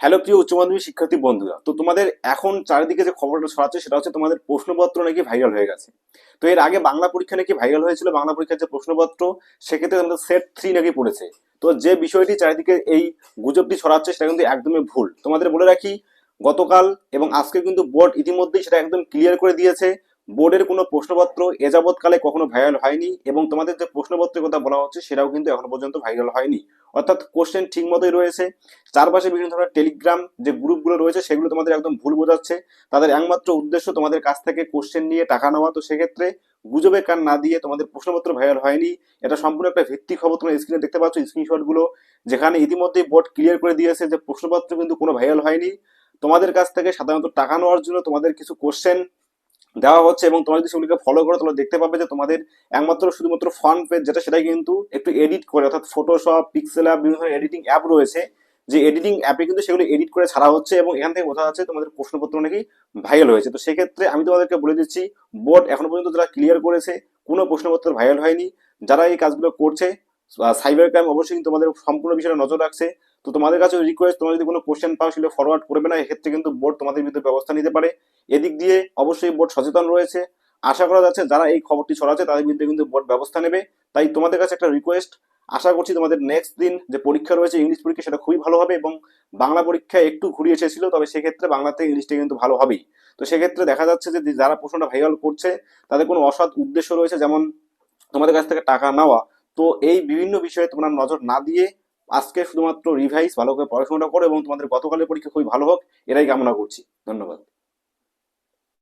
Hello প্রিয় উচ্চ মাধ্যমিক শিক্ষার্থী বন্ধুরা। তো তোমাদের এখন চারিদিকে যে খবরটা ছড়াচ্ছে, সেটা হচ্ছে তোমাদের প্রশ্নপত্র নাকি ভাইরাল হয়ে গেছে। তো এর আগে বাংলা পরীক্ষা নাকি ভাইরাল হয়েছিল, বাংলা পরীক্ষার যে প্রশ্নপত্র, সেক্ষেত্রে তোমাদের সেট থ্রি নাকি পড়েছে। তো যে বিষয়টি চারিদিকে এই গুজবটি ছড়াচ্ছে, সেটা কিন্তু একদমই ভুল। তোমাদের বলে রাখি, গতকাল এবং আজকে কিন্তু বোর্ড ইতিমধ্যেই সেটা একদম ক্লিয়ার করে দিয়েছে। বোর্ডের কোনো প্রশ্নপত্র এ যাবৎকালে কখনো ভাইরাল হয়নি এবং তোমাদের যে প্রশ্নপত্রের কথা বলা হচ্ছে সেটাও কিন্তু এখনও পর্যন্ত ভাইরাল হয়নি। অর্থাৎ কোশ্চেন ঠিক মতোই রয়েছে। চারপাশে বিভিন্ন ধরনের টেলিগ্রাম যে গ্রুপগুলো রয়েছে সেগুলো তোমাদের একদম ভুল বোঝাচ্ছে। তাদের একমাত্র উদ্দেশ্য তোমাদের কাছ থেকে কোশ্চেন নিয়ে টাকা নেওয়া। তো সেক্ষেত্রে গুজবে কান না দিয়ে তোমাদের প্রশ্নপত্র ভাইরাল হয়নি। এটা সম্পূর্ণ একটা ভিত্তিক খবর তোমরা স্ক্রিনে দেখতে পাচ্ছ স্ক্রিনশটগুলো যেখানে ইতিমধ্যেই বোর্ড ক্লিয়ার করে দিয়েছে যে প্রশ্নপত্র কিন্তু কোনো ভাইরাল হয়নি। তোমাদের কাছ থেকে সাধারণত টাকা নেওয়ার জন্য তোমাদের কিছু কোশ্চেন দেওয়া হচ্ছে এবং তোমরা যদি সেগুলিকে ফলো করো তোমরা দেখতে পাবে যে তোমাদের একমাত্র শুধুমাত্র ফ্রন্ট পেজ যেটা সেটাই কিন্তু একটু এডিট করে, অর্থাৎ ফটোশপ পিক্সেল অ্যাপ বিভিন্ন ধরনের এডিটিং অ্যাপ রয়েছে। যে এডিটিং অ্যাপে কিন্তু সেগুলো এডিট করে ছাড়া হচ্ছে এবং এখান থেকে বোঝা যাচ্ছে তোমাদের প্রশ্নপত্র নাকি ভাইরাল হয়েছে। তো সেক্ষেত্রে আমি তোমাদেরকে বলে দিচ্ছি বোর্ড এখনও পর্যন্ত যারা ক্লিয়ার করেছে, কোনো প্রশ্নপত্র ভাইরাল হয়নি। যারা এই কাজগুলো করছে সাইবার ক্রাইম অবশ্যই তোমাদের সম্পূর্ণ বিষয়ে নজর রাখছে। তো তোমাদের কাছে রিকোয়েস্ট তোমরা যদি কোনো কোশ্চেন পাও সেগুলো ফরওয়ার্ড করবে না, এক্ষেত্রে কিন্তু বোর্ড তোমাদের বিরুদ্ধে ব্যবস্থা নিতে পারে। এদিক দিয়ে অবশ্যই বোর্ড সচেতন রয়েছে। আশা করা যাচ্ছে যারা এই খবরটি ছড়াচ্ছে তাদের বিরুদ্ধে কিন্তু বোর্ড ব্যবস্থা নেবে। তাই তোমাদের কাছে একটা রিকোয়েস্ট আশা করছি তোমাদের নেক্সট দিন যে পরীক্ষা রয়েছে ইংলিশ পরীক্ষা সেটা খুবই ভালো হবে এবং বাংলা পরীক্ষা একটু ঘুরিয়ে এসেছিল, তবে সেক্ষেত্রে বাংলাতে ইংলিশটা কিন্তু ভালো হবেই। তো সেক্ষেত্রে দেখা যাচ্ছে যে যারা প্রশ্নটা ভাইরাল করছে, তাদের কোনো অসৎ উদ্দেশ্য রয়েছে, যেমন তোমাদের কাছ থেকে টাকা নেওয়া তো এই বিভিন্ন বিষয়ে তোমরা নজর না দিয়ে আজকে শুধুমাত্র রিভাইস ভালো করে পড়াশোনাটা করো এবং তোমাদের গতকালের পরীক্ষা খুবই ভালো হোক। এটাই কামনা করছি। ধন্যবাদ।